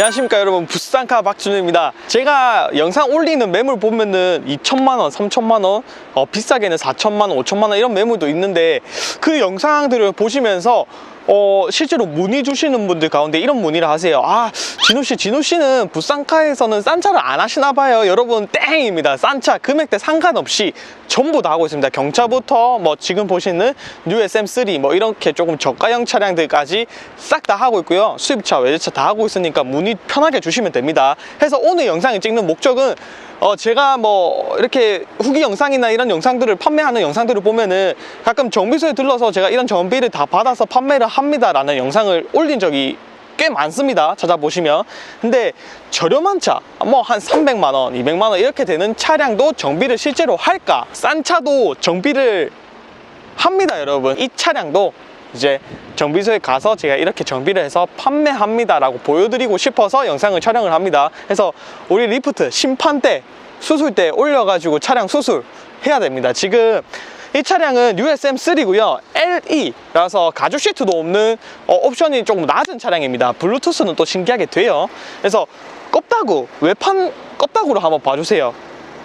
안녕하십니까 여러분. 부산카 박준우입니다. 제가 영상 올리는 매물 보면은 2천만원 3천만원 어, 비싸게는 4천만원 5천만원 이런 매물도 있는데 그 영상들을 보시면서 어, 실제로 문의 주시는 분들 가운데 이런 문의를 하세요. 아 진우씨 진우씨는 부산카에서는 싼 차를 안 하시나 봐요. 여러분 땡입니다. 싼 차 금액대 상관없이 전부 다 하고 있습니다. 경차부터 뭐 지금 보시는 뉴 SM3 뭐 이렇게 조금 저가형 차량들까지 싹 다 하고 있고요. 수입차 외제차 다 하고 있으니까 문의 편하게 주시면 됩니다. 해서 오늘 영상을 찍는 목적은 어 제가 뭐 이렇게 후기 영상이나 이런 영상들을 판매하는 영상들을 보면은 가끔 정비소에 들러서 제가 이런 정비를 다 받아서 판매를 합니다라는 영상을 올린 적이 꽤 많습니다 찾아보시면. 근데 저렴한 차 뭐 한 300만 원 200만 원 이렇게 되는 차량도 정비를 실제로 할까? 싼 차도 정비를 합니다 여러분. 이 차량도 이제 정비소에 가서 제가 이렇게 정비를 해서 판매합니다 라고 보여드리고 싶어서 영상을 촬영을 합니다. 그래서 우리 리프트 심판대 수술대 올려가지고 차량 수술 해야 됩니다. 지금 이 차량은 USM3고요. LE라서 가죽 시트도 없는 어, 옵션이 조금 낮은 차량입니다. 블루투스는 또 신기하게 돼요. 그래서 껍다구 외판 껍다구로 한번 봐주세요.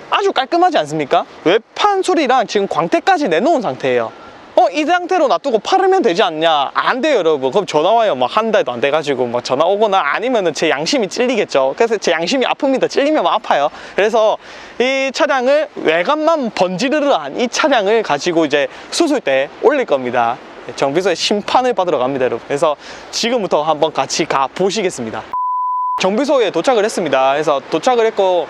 아주 깔끔하지 않습니까? 외판 소리랑 지금 광택까지 내놓은 상태예요. 어, 이 상태로 놔두고 팔으면 되지 않냐? 안 돼요, 여러분. 그럼 전화 와요. 막한 달도 안 돼가지고 막 전화 오거나 아니면은 제 양심이 찔리겠죠. 그래서 제 양심이 아픕니다. 찔리면 아파요. 그래서 이 차량을 외관만 번지르르한 이 차량을 가지고 이제 수술 때 올릴 겁니다. 정비소에 심판을 받으러 갑니다, 여러분. 그래서 지금부터 한번 같이 가 보시겠습니다. 정비소에 도착을 했습니다. 그래서 도착을 했고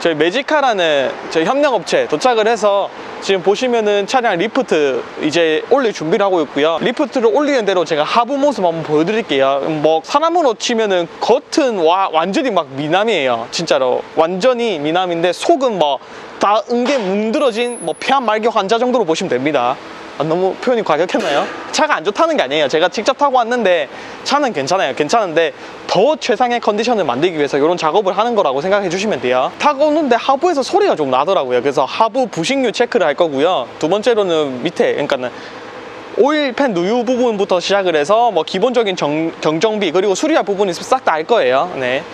저희 매지카라는 저희 협력업체 도착을 해서 지금 보시면은 차량 리프트 이제 올릴 준비를 하고 있고요. 리프트를 올리는 대로 제가 하부 모습 한번 보여드릴게요. 뭐 사람으로 치면은 겉은 와 완전히 막 미남이에요. 진짜로 완전히 미남인데 속은 뭐다 은게 뭉들어진 뭐 폐암 말기 환자 정도로 보시면 됩니다. 아, 너무 표현이 과격했나요? 차가 안 좋다는 게 아니에요. 제가 직접 타고 왔는데 차는 괜찮아요. 괜찮은데 더 최상의 컨디션을 만들기 위해서 이런 작업을 하는 거라고 생각해 주시면 돼요. 타고 오는데 하부에서 소리가 좀 나더라고요. 그래서 하부 부식류 체크를 할 거고요. 두 번째로는 밑에, 그러니까는 오일팬 누유 부분부터 시작을 해서 뭐 기본적인 정, 경정비 그리고 수리할 부분이 싹 다 알 거예요. 네.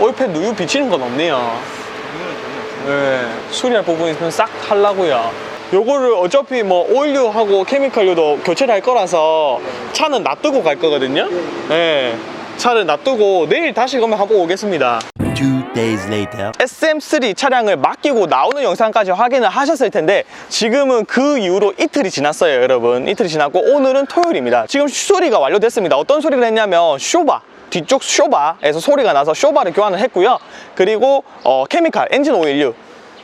오일팬 누유 비치는 건 없네요. 네, 수리할 부분 있으면 싹 하려고요. 요거를 어차피 뭐 오일류하고 케미컬류도 교체를 할 거라서 차는 놔두고 갈 거거든요. 네. 차를 놔두고 내일 다시 그러면 한번 오겠습니다. Two days later. SM3 차량을 맡기고 나오는 영상까지 확인을 하셨을 텐데 지금은 그 이후로 이틀이 지났어요 여러분. 이틀이 지났고 오늘은 토요일입니다. 지금 수리가 완료됐습니다. 어떤 소리를 했냐면 쇼바 뒤쪽 쇼바에서 소리가 나서 쇼바를 교환을 했고요. 그리고 어, 케미칼 엔진 오일류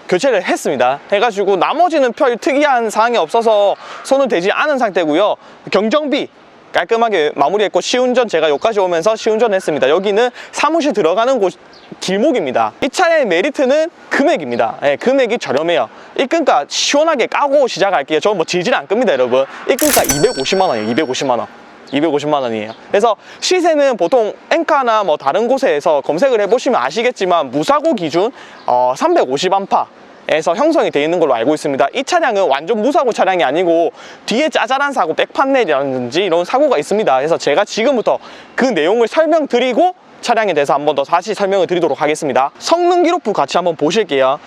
교체를 했습니다. 해가지고 나머지는 별 특이한 사항이 없어서 손을 대지 않은 상태고요. 경정비 깔끔하게 마무리했고 시운전 제가 여기까지 오면서 시운전 했습니다. 여기는 사무실 들어가는 곳 길목입니다. 이 차의 메리트는 금액입니다. 예, 금액이 저렴해요. 입금가 시원하게 까고 시작할게요. 저는 뭐 질질 안 끕니다 여러분. 입금가 250만 원이에요. 250만 원. 250만 원이에요. 그래서 시세는 보통 엔카나 뭐 다른 곳에서 검색을 해보시면 아시겠지만 무사고 기준 어, 350안파 에서 형성이 되어 있는 걸로 알고 있습니다. 이 차량은 완전 무사고 차량이 아니고 뒤에 짜잘한 사고, 백판넬이라든지 이런 사고가 있습니다. 그래서 제가 지금부터 그 내용을 설명드리고 차량에 대해서 한 번 더 다시 설명을 드리도록 하겠습니다. 성능 기록부 같이 한번 보실게요.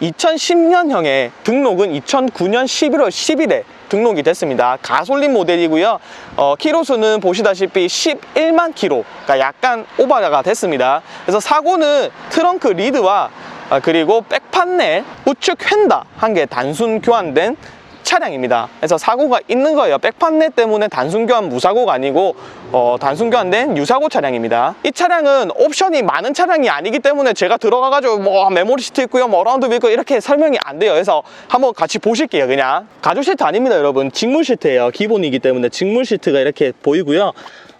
2010년형의 등록은 2009년 11월 10일에 등록이 됐습니다. 가솔린 모델이고요. 어, 키로수는 보시다시피 11만 키로, 그러니까 약간 오버가 됐습니다. 그래서 사고는 트렁크 리드와 아, 그리고 백판넬, 우측 휀다 한 개 단순 교환된 차량입니다. 그래서 사고가 있는 거예요. 백판넬 때문에 단순 교환 무사고가 아니고 어, 단순 교환된 유사고 차량입니다. 이 차량은 옵션이 많은 차량이 아니기 때문에 제가 들어가가지고 뭐 메모리 시트 있고요, 뭐 라운드 있고 이렇게 설명이 안 돼요. 그래서 한번 같이 보실게요. 그냥 가죽 시트 아닙니다, 여러분. 직물 시트예요. 기본이기 때문에 직물 시트가 이렇게 보이고요.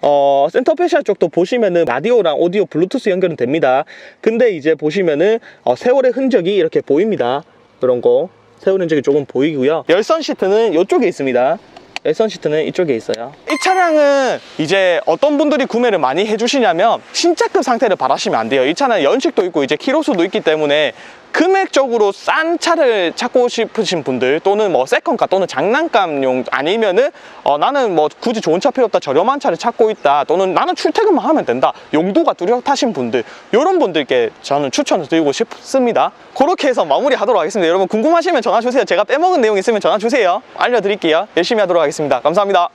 어, 센터페시아 쪽도 보시면은 라디오랑 오디오 블루투스 연결은 됩니다. 근데 이제 보시면은 어, 세월의 흔적이 이렇게 보입니다. 이런 거. 세월 흔적이 조금 보이고요. 열선 시트는 이쪽에 있습니다. 열선 시트는 이쪽에 있어요. 이 차량은 이제 어떤 분들이 구매를 많이 해주시냐면 신차급 상태를 바라시면 안 돼요. 이 차는 연식도 있고 이제 키로수도 있기 때문에 금액적으로 싼 차를 찾고 싶으신 분들 또는 뭐 세컨카 또는 장난감용 아니면은 어, 나는 뭐 굳이 좋은 차 필요 없다 저렴한 차를 찾고 있다 또는 나는 출퇴근만 하면 된다 용도가 뚜렷하신 분들 이런 분들께 저는 추천을 드리고 싶습니다. 그렇게 해서 마무리하도록 하겠습니다. 여러분 궁금하시면 전화 주세요. 제가 빼먹은 내용 있으면 전화 주세요. 알려드릴게요. 열심히 하도록 하겠습니다. 감사합니다